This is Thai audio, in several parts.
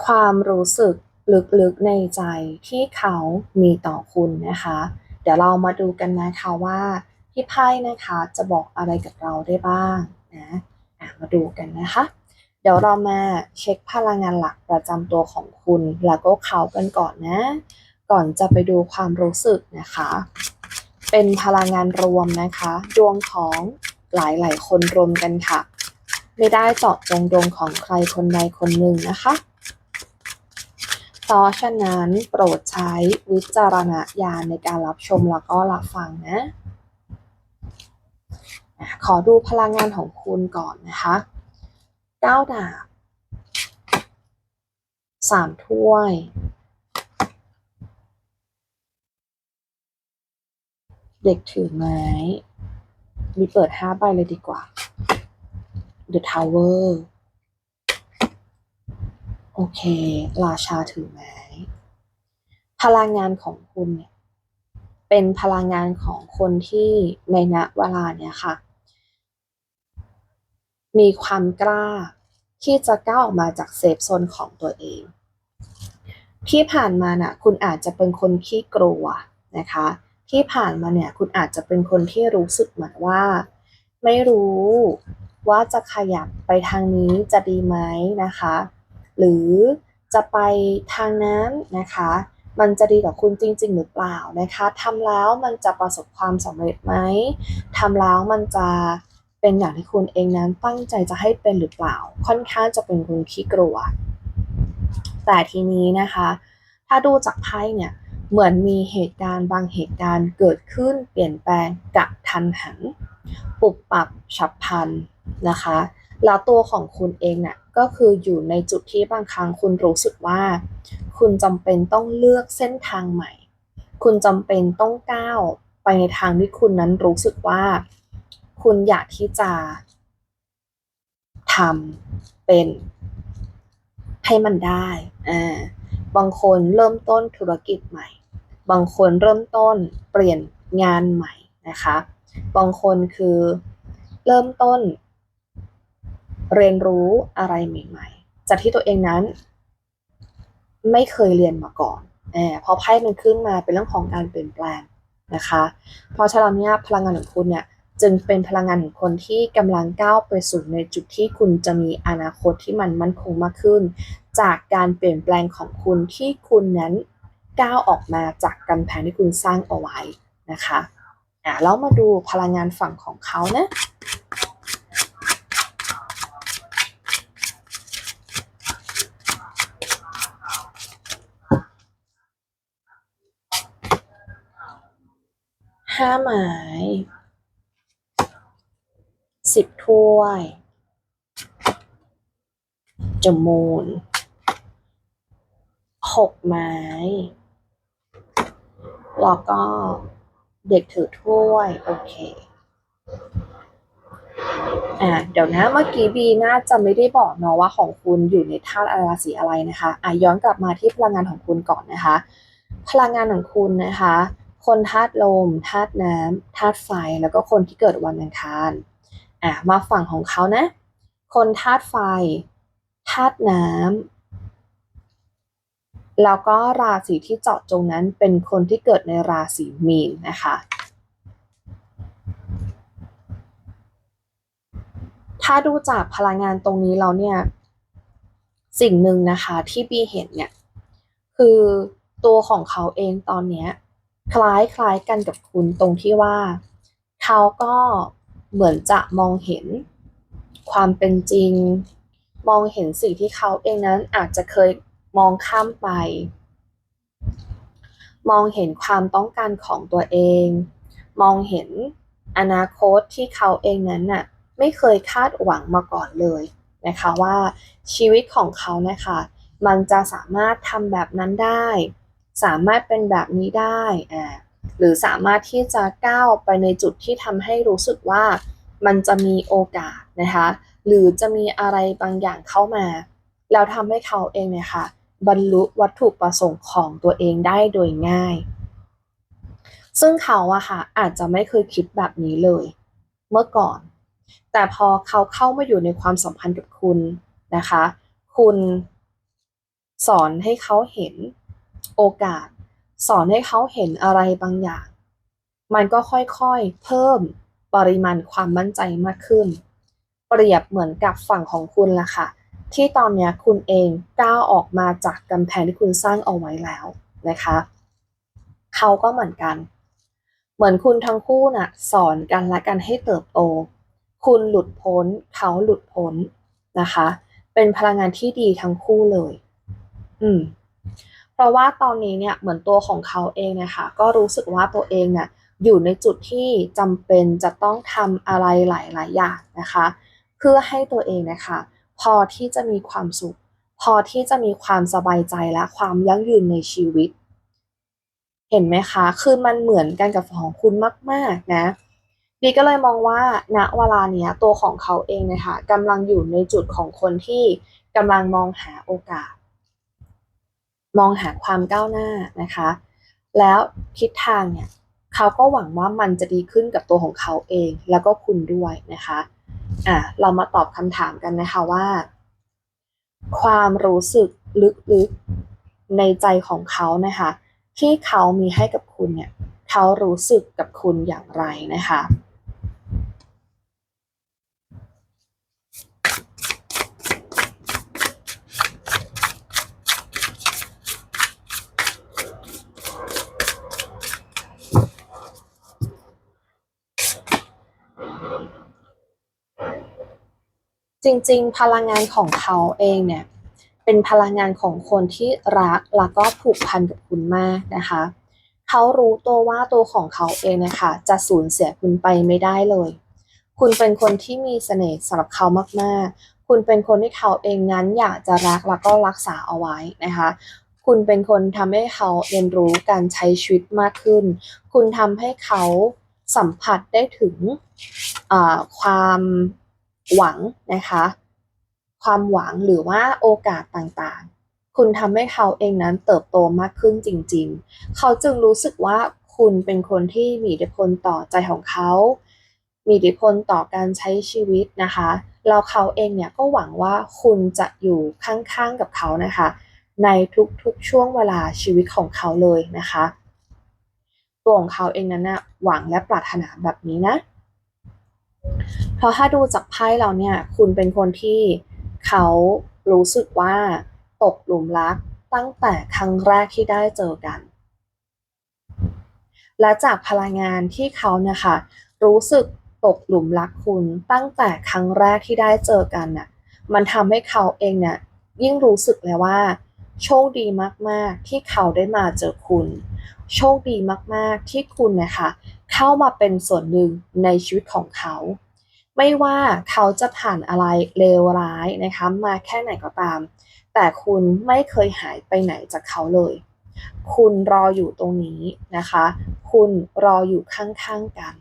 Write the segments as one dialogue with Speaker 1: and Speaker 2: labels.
Speaker 1: ความรู้สึกลึกๆในใจที่เขามีต่อคุณนะคะ เดี๋ยวเรามาดูกันนะคะว่าพี่ไพ่นะคะจะบอกอะไรกับเราได้บ้างนะะมาดูกันนะคะ เดี๋ยวเรามาเช็คพลังงานหลักประจำตัวของคุณ แล้วก็เขากันก่อนนะ ก่อนจะไปดูความรู้สึกนะคะ เป็นพลังงานรวมนะคะ ดวงของหลายๆ คนรวมกันค่ะ ไม่ได้เจาะจงดวงของใครคนใดคนหนึ่งนะคะ เพราะฉะนั้นโปรดใช้วิจารณญาณในการรับชมแล้วก็รับฟังนะขอดูพลังงานของคุณก่อนนะคะเก้าดาบสามถ้วย เด็กถือไม้ มีเปิดห้าใบเลยดีกว่า The Tower โอ เค ราชาถือไม้พลังงานของคุณเนี่ยเป็นพลังงานของคนที่ในณเวลาเนี่ยค่ะ มีความกล้าที่จะก้าวออกมาจากเซฟโซนของตัวเอง ที่ผ่านมาน่ะคุณอาจจะเป็นคนขี้กลัวนะคะ ที่ผ่านมาเนี่ยคุณอาจจะเป็นคนที่รู้สึกเหมือนว่า ไม่รู้ว่าจะขยับไปทางนี้จะดีไหมนะคะ หรือจะไปทางนั้นนะคะ มันจะดีกับคุณจริง ๆ หรือเปล่านะคะทำแล้วมันจะประสบความสำเร็จไหมทำแล้วมันจะเป็นอย่างที่คุณเองนั้นตั้งใจจะให้เป็นหรือเปล่า ค่อนข้างจะเป็นคนขี้กลัว แต่ทีนี้นะคะ ถ้าดูจากไพ่เนี่ยเหมือนมีเหตุการณ์บางเหตุการณ์เกิดขึ้นเปลี่ยนแปลงกะทันหัน ปุบปับฉับพลันนะคะ แล้วตัวของคุณเองเนี่ยก็คืออยู่ในจุดที่บางครั้งคุณรู้สึกว่า คุณจำเป็นต้องเลือกเส้นทางใหม่ คุณจำเป็นต้องก้าวไปในทางที่คุณนั้นรู้สึกว่า คุณอยากที่จะทำเป็นให้มันได้อ่าบางคนเริ่มต้นธุรกิจใหม่ บางคนเริ่มต้นเปลี่ยนงานใหม่นะคะ บางคนคือเริ่มต้น เรียนรู้อะไรใหม่ๆ จากที่ตัวเองนั้น ไม่เคยเรียนมาก่อนแอบพอไพ่มันขึ้นมาเป็นเรื่องของการเปลี่ยนแปลงนะคะ เพราะฉะนั้นเนี่ยพลังงานของคุณเนี่ยจึงเป็นพลังงานของคนที่กำลังก้าวไปสู่ในจุดที่คุณจะมีอนาคตที่มันมั่นคงมากขึ้น จากการเปลี่ยนแปลงของคุณที่คุณนั้นก้าวออกมาจากกำแพงที่คุณสร้างเอาไว้นะคะอะแล้วมาดูพลังงานฝั่งของเขานะ ห้าไม้สิบถ้วยจมูนหกไม้ แล้วก็เด็กถือถ้วย โอเค อ่าเดี๋ยวนะ เมื่อกี้บีน่าจะไม่ได้บอกเนาะว่าของคุณอยู่ในธาตุอะไราศีอะไรนะคะ อะย้อนกลับมาที่พลังงานของคุณก่อนนะคะ พลังงานของคุณนะคะ คนธาตุลมธาตุน้ำธาตุไฟแล้วก็คนที่เกิดวันอังคารอะมาฝั่งของเขานะ คนธาตุไฟธาตุน้ำแล้วก็ราศีที่เจาะจงนั้นเป็นคนที่เกิดในราศีมีนนะคะถ้าดูจากพลังงานตรงนี้เราเนี่ย สิ่งหนึ่งนะคะที่บีเห็นเนี่ย คือตัวของเขาเองตอนเนี้ย คล้ายคล้ายกันกับคุณตรงที่ว่า เขาก็เหมือนจะมองเห็นความเป็นจริง มองเห็นสิ่งที่เขาเองนั้นอาจจะเคยมองข้ามไป มองเห็นความต้องการของตัวเอง มองเห็นอนาคตที่เขาเองนั้นน่ะไม่เคยคาดหวังมาก่อนเลยนะคะว่าชีวิตของเขานะคะ มันจะสามารถทำแบบนั้นได้ สามารถเป็นแบบนี้ได้อ่าหรือสามารถที่จะก้าวไปในจุดที่ทำให้รู้สึกว่ามันจะมีโอกาสนะคะหรือจะมีอะไรบางอย่างเข้ามา แล้วทำให้เขาเองเนี่ยค่ะบรรลุวัตถุประสงค์ของตัวเองได้โดยง่าย ซึ่งเขาอะค่ะอาจจะไม่เคยคิดแบบนี้เลย เมื่อก่อน แต่พอเขาเข้ามาอยู่ในความสัมพันธ์กับคุณนะคะ คุณสอนให้เขาเห็น โอกาส สอนให้เขาเห็นอะไรบางอย่าง มันก็ค่อยๆ เพิ่มปริมาณความมั่นใจมากขึ้น เปรียบเหมือนกับฝั่งของคุณล่ะค่ะ ที่ตอนนี้คุณเองก้าวออกมาจากกำแพงที่คุณสร้างเอาไว้แล้วนะคะ เขาก็เหมือนกัน เหมือนคุณทั้งคู่น่ะสอนกันและกันให้เติบโต คุณหลุดพ้น เขาหลุดพ้นนะคะ เป็นพลังงานที่ดีทั้งคู่เลย อืม ราะว่าตอนนี้เนี่ยเหมือนตัวของเขาเองนะคะก็รู้สึกว่าตัวเองเนี่ยอยู่ในจุดที่จำเป็นจะต้องทำอะไรหลาย ๆ อย่างนะคะ เพื่อให้ตัวเองนะคะ พอที่จะมีความสุข พอที่จะมีความสบายใจและความยั่งยืนในชีวิต เห็นไหมคะ คือมันเหมือนกันกับของคุณมาก ๆ นะดีก็เลยมองว่าณเวลาเนี้ยตัวของเขาเองนะคะกำลังอยู่ในจุดของคนที่กำลังมองหาโอกาส มองหาความก้าวหน้านะคะ แล้วทิศทางเนี่ยเขาก็หวังว่ามันจะดีขึ้นกับตัวของเขาเอง แล้วก็คุณด้วยนะคะอะเรามาตอบคำถามกันนะคะว่า ความรู้สึกลึกๆในใจของเขานะคะ ที่เขามีให้กับคุณเนี่ยเขารู้สึกกับคุณอย่างไรนะคะ จริงๆ พลังงานของเขาเองเนี่ยเป็นพลังงานของคนที่รักแล้วก็ผูกพันกับคุณมากนะคะเขารู้ตัวว่าตัวของเขาเองนะคะจะสูญเสียคุณไปไม่ได้เลย คุณเป็นคนที่มีเสน่ห์สำหรับเขามากๆ คุณเป็นคนที่เขาเองนั้นอยากจะรักแล้วก็รักษาเอาไว้นะคะคุณเป็นคนทำให้เขาเรียนรู้การใช้ชีวิตมากขึ้น คุณทำให้เขาสัมผัสได้ถึงความ หวังนะคะ ความหวังหรือว่าโอกาสต่างๆ คุณทำให้เขาเองนั้นเติบโตมากขึ้นจริง ๆ เขาจึงรู้สึกว่าคุณเป็นคนที่มีอิทธิพลต่อใจของเขา มีอิทธิพลต่อการใช้ชีวิตนะคะแล้วเขาเองเนี่ยก็หวังว่าคุณจะอยู่ข้างๆกับเขานะคะ ในทุกๆช่วงเวลาชีวิตของเขาเลยนะคะ ตัวของเขาเองนั้นนะหวังและปรารถนาแบบนี้นะ เพราะถ้าดูจากไพ่เราเนี่ยคุณเป็นคนที่เขารู้สึกว่าตกหลุมรักตั้งแต่ครั้งแรกที่ได้เจอกัน และจากพลังงานที่เขาเนี่ยค่ะรู้สึกตกหลุมรักคุณตั้งแต่ครั้งแรกที่ได้เจอกันน่ะ มันทำให้เขาเองเนี่ยยิ่งรู้สึกเลยว่า โชคดีมากๆที่เขาได้มาเจอคุณ โชคดีมากๆที่คุณนะคะ เข้ามาเป็นส่วนหนึ่งในชีวิตของเขา ไม่ว่าเขาจะผ่านอะไรเลวร้ายนะคะมาแค่ไหนก็ตาม แต่คุณไม่เคยหายไปไหนจากเขาเลย คุณรออยู่ตรงนี้นะคะ คุณรออยู่ข้างๆกัน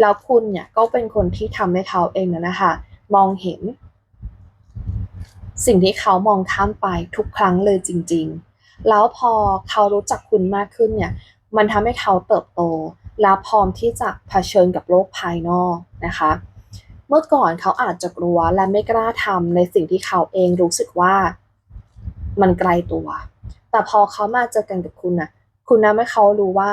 Speaker 1: แล้วคุณเนี่ยก็เป็นคนที่ทำให้เขาเองนะคะ มองเห็น สิ่งที่เขามองข้ามไปทุกครั้งเลยจริง ๆ แล้วพอเขารู้จักคุณมากขึ้นเนี่ยมันทำให้เขาเติบโต และพร้อมที่จะเผชิญกับโลกภายนอกนะคะ เมื่อก่อนเขาอาจจะกลัวและไม่กล้าทำในสิ่งที่เขาเองรู้สึกว่ามันไกลตัว แต่พอเขามาเจอกันกับคุณน่ะคุณนะให้เขารู้ว่า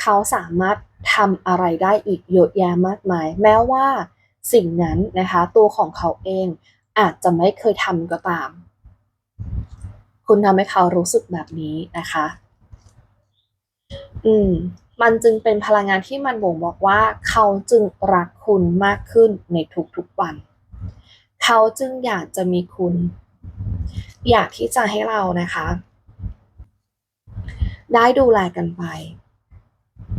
Speaker 1: เขาสามารถทำอะไรได้อีกเยอะแยะมากมาย แม้ว่าสิ่งนั้นนะคะตัวของเขาเองอาจจะไม่เคยทำก็ตาม คุณทำให้เขารู้สึกแบบนี้นะคะ อืม มันจึงเป็นพลังงานที่มันบ่งบอกว่า เขาจึงรักคุณมากขึ้นในทุกๆวัน เขาจึงอยากจะมีคุณ อยากที่จะให้เรานะคะ ได้ดูแลกันไป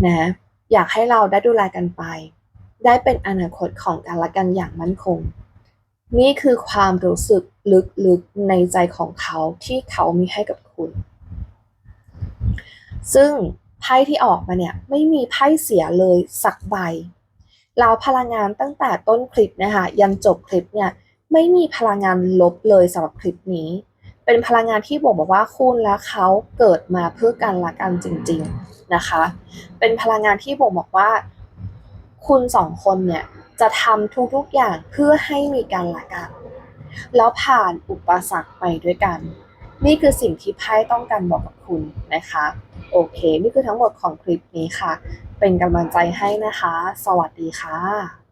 Speaker 1: นะอยากให้เราได้ดูแลกันไป ได้เป็นอนาคตของกันและกันอย่างมั่นคง นี่คือความรู้สึกลึกๆในใจของเขาที่เขามีให้กับคุณ ซึ่ง ไพ่ที่ออกมาเนี่ยไม่มีไพ่เสียเลยสักใบ เราพลังงานตั้งแต่ต้นคลิปนะคะยันจบคลิปเนี่ยไม่มีพลังงานลบเลยสำหรับคลิปนี้ เป็นพลังงานที่บอกบอกว่าคุณและเขาเกิดมาเพื่อกันละกันจริง ๆนะคะ เป็นพลังงานที่บอกบอกว่า คุณสองคนเนี่ยจะทำทุกๆอย่างเพื่อให้มีกันละกัน แล้วผ่านอุปสรรคไปด้วยกัน นี่คือสิ่งที่ไพ่ต้องการบอกกับคุณนะคะ โอเค นี่คือทั้งหมดของคลิปนี้ค่ะ เป็นกำลังใจให้นะคะ สวัสดีค่ะ